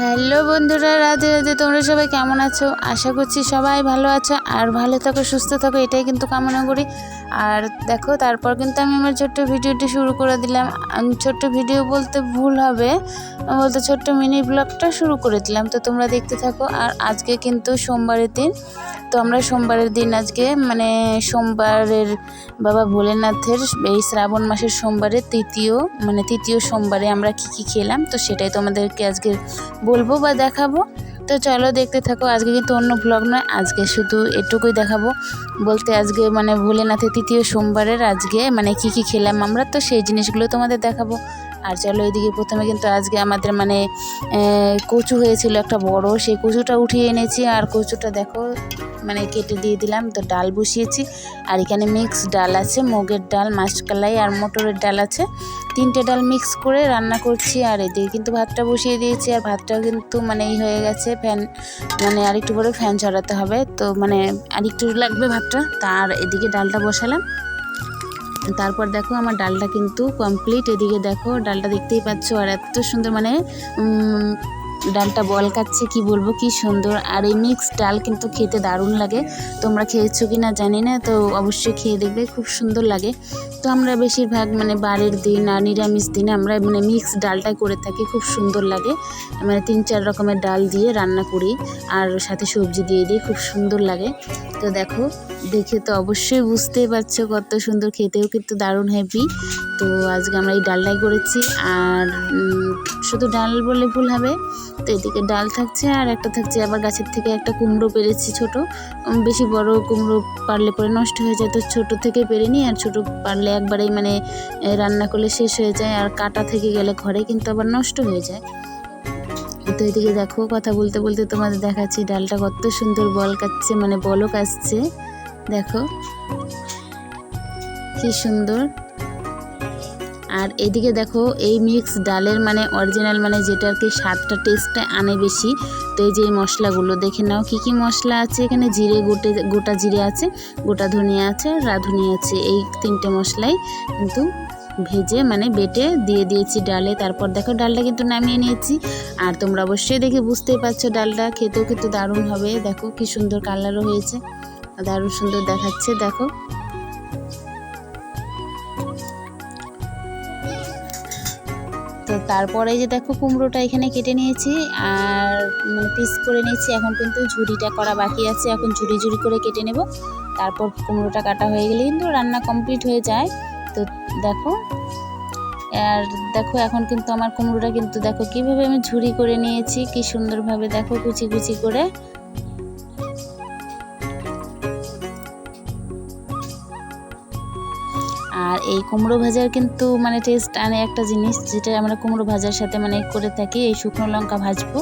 Hello বন্ধুরা, রাধে রাধে, তোমরা সবাই কেমন আছো? আশা করছি সবাই ভালো আছো আর ভালো থাকো, সুস্থ থাকো, এটাই কিন্তু কামনা করি। আর দেখো, তারপর কিন্তু আমি আমার ছোট্ট ভিডিওটি শুরু করে দিলাম। ছোট্ট ভিডিও বলতে ভুল হবে, বলতে ছোট্ট মিনি ব্লগটা শুরু করে দিলাম। তো তোমরা দেখতে থাকো, আর আজকে কিন্তু সোমবারের দিন। তো আমরা সোমবারের দিন আজকে মানে সোমবারের বাবা ভোলেনাথের এই শ্রাবণ মাসের সোমবারে তৃতীয় মানে তৃতীয় সোমবারে আমরা কী কী খেলাম, তো সেটাই তোমাদেরকে আজকে বলব বা দেখাবো। তো চলো দেখতে থাকো, আজকে কিন্তু অন্য ব্লগ নয়, আজকে শুধু এটুকুই দেখাবো। বলতে আজকে মানে ভুলে ভোলেনাথের তৃতীয় সোমবারের আজকে মানে কি কি খেলাম আমরা, তো সেই জিনিসগুলো তোমাদের দেখাবো। আর চলো এদিকে প্রথমে কিন্তু আজকে আমাদের মানে কচু হয়েছিল একটা বড়, সেই কচুটা উঠিয়ে এনেছি। আর কচুটা দেখো মানে কেটে দিয়ে দিলাম, তো ডাল বসিয়েছি। আর এখানে মিক্স ডাল আছে, মুগের ডাল, মাসকলাই আর মটরের ডাল আছে। তিনটে ডাল মিক্স করে রান্না করছি, আর এদিকে কিন্তু ভাতটা বসিয়ে দিয়েছি। আর ভাতটাও কিন্তু মানে এই হয়ে গেছে, ফ্যান মানে আরেকটু পরে ফ্যান ছড়াতে হবে। তো মানে আরেকটু লাগবে ভাতটা তার এদিকে ডালটা বসালাম। তারপর দেখো আমার ডালটা কিন্তু কমপ্লিট এদিকে দেখো, ডালটা দেখতেই পাচ্ছ, আর এত সুন্দর মানে ডালটা বল কাচ্ছে কি বলব, কি সুন্দর। আর এই মিক্স ডাল কিন্তু খেতে দারুণ লাগে। তোমরা খেয়েছো কি না জানি না, তো অবশ্যই খেয়ে দেখবে, খুব সুন্দর লাগে। তো আমরা বেশিরভাগ মানে বারের দিন আর নিরামিষ দিনে আমরা মানে মিক্স ডালটাই করে থাকি, খুব সুন্দর লাগে। মানে তিন চার রকমের ডাল দিয়ে রান্না করি, আর সাথে সবজি দিয়ে দিই, খুব সুন্দর লাগে। তো দেখো, দেখে তো অবশ্যই বুঝতেই পারছ কত সুন্দর, খেতেও কিন্তু দারুণ হ্যাপি তো আজকে আমরা এই ডালটাই করেছি, আর শুধু ডাল বললে ভুল হবে তো এদিকে ডাল থাকছে আর একটা থাকছে আবার গাছের থেকে একটা কুমড়ো পেরেছি ছোট। বেশি বড় কুমড়ো পারলে পরে নষ্ট হয়ে যায়। তো ছোট থেকে পেরে নিই আর ছোট পারলে একবারেই মানে রান্না করলে শেষ হয়ে যায় আর কাটা থেকে গেলে ঘরে কিন্তু আবার নষ্ট হয়ে যায়। তো এদিকে দেখো কথা বলতে বলতে তোমাদের দেখাচ্ছি ডালটা কত সুন্দর বল কাচ্ছে মানে বলক আসছে। দেখো, কি সুন্দর। আর এদিকে দেখো, এই মিক্স ডালের মানে অরিজিনাল মানে যেটা আর কি স্বাদটা টেস্টটা আনে বেশি, তো এই যে এই মশলাগুলো, দেখে নাও কি কি মশলা আছে এখানে, জিরে গোটে, গোটা জিরে আছে, গোটা ধনিয়া আছে রাঁধুনি আছে, এই তিনটে মশলাই কিন্তু ভেজে মানে বেটে দিয়ে দিয়েছি ডালে। তারপর দেখো, ডালটা কিন্তু নামিয়ে নিয়েছি। আর তোমরা অবশ্যই দেখে বুঝতেই পারছ ডালটা, খেতেও কিন্তু দারুণ হবে। দেখো কি সুন্দর কালারও হয়েছে, দারুণ সুন্দর দেখাচ্ছে, দেখো। তো তারপরে যে দেখো কুমড়োটা এখানে কেটে নিয়েছি আর মানে পিস করে নিয়েছি। এখন কিন্তু ঝুড়িটা করা বাকি আছে। এখন ঝুড়ি ঝুড়ি করে কেটে নেব। তারপর কুমড়োটা কাটা হয়ে গেলে কিন্তু রান্না কমপ্লিট হয়ে যায়। তো দেখো, আর দেখো এখন কিন্তু আমার কুমড়োটা কিন্তু দেখো কীভাবে আমি ঝুড়ি করে নিয়েছি, কি সুন্দরভাবে দেখো কুচি কুচি করে। এই কুমড়ো ভাজার কিন্তু মানে টেস্ট আনে একটা জিনিস, যেটা আমরা কুমড়ো ভাজার সাথে মানে করে থাকি, এই শুকনো লঙ্কা ভাজবো।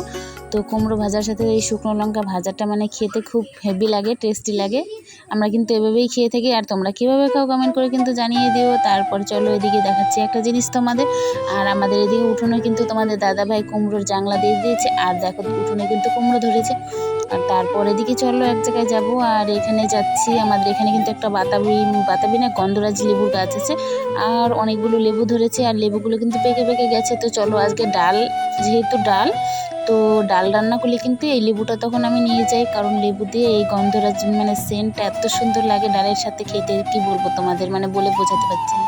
তো কুমড়ো ভাজার সাথে এই শুকনো লঙ্কা ভাজাটা মানে খেতে খুব হেভি লাগে টেস্টি লাগে। আমরা কিন্তু এভাবেই খেয়ে থাকি, আর তোমরা কীভাবে খাও কমেন্ট করে কিন্তু জানিয়ে দিও। তারপর চলো এদিকে দেখাচ্ছি একটা জিনিস তোমাদের। আর আমাদের এদিকে উঠোনে কিন্তু তোমাদের দাদা ভাই কুমড়োর জাংলা দিয়ে দিয়েছে, আর দেখো উঠোনে কিন্তু কুমড়ো ধরেছে। আর তারপর এদিকে চলো এক জায়গায় যাব, আর এখানে যাচ্ছি আমাদের এখানে কিন্তু একটা বাতাবি বাতাবি না, গন্ধরাজ লেবুর গাছ আছে। আর অনেকগুলো লেবু ধরেছে, আর লেবুগুলো কিন্তু পেকে পেকে গেছে। তো চলো আজকে ডাল, যেহেতু ডাল তো ডাল রান্না করলে কিন্তু এই লেবুটা তখন আমি নিয়ে যাই, কারণ লেবু দিয়ে এই গন্ধরাজ মানে সেন্টটা এত সুন্দর লাগে ডালের সাথে খেতে, কি বলব তোমাদের? মানে বলে বোঝাতে পারছি না।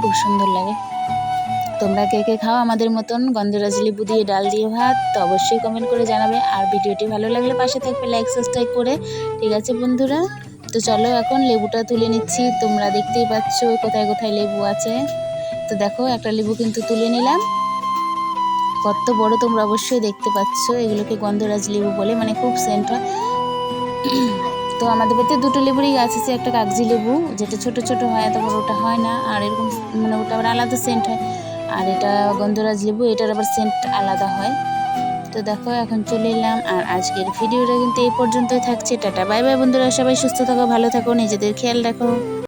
খুব সুন্দর লাগে। তোমরা কে কে খাও আমাদের মতন গন্ধরাজ লেবু দিয়ে ডাল দিয়ে ভাত, তো অবশ্যই কমেন্ট করে জানাবে। আর ভিডিওটি ভালো লাগলে পাশে থাকবে লাইক সাবস্ক্রাইব করে। ঠিক আছে বন্ধুরা? তো চলো এখন লেবুটা তুলে নিচ্ছি। তোমরা দেখতেই পাচ্ছ কোথায় কোথায় লেবু আছে। তো দেখো একটা লেবু কিন্তু তুলে নিলাম। কত বড় তোমরা অবশ্যই দেখতে পাচ্ছ। এগুলোকে গন্ধরাজ লেবু বলে মানে খুব সেন্ট হয়। তো আমাদের বাড়িতে দুটো লেবুরই গাছ আছে, একটা কাগজি লেবু, যেটা ছোট ছোট হয়, এত বড় ওটা হয় না। আর এরকম মানে ওটা আবার আলাদা সেন্ট হয়। আর এটা গন্ধরাজ লেবু, এটার আবার সেন্ট আলাদা হয়। তো দেখো, এখন চলে এলাম। আর আজকের ভিডিওটা কিন্তু এই পর্যন্তই থাকছে। টাটা বাই বাই বন্ধুরা। সবাই সুস্থ থাকো, ভালো থাকো, নিজেদের খেয়াল রাখো।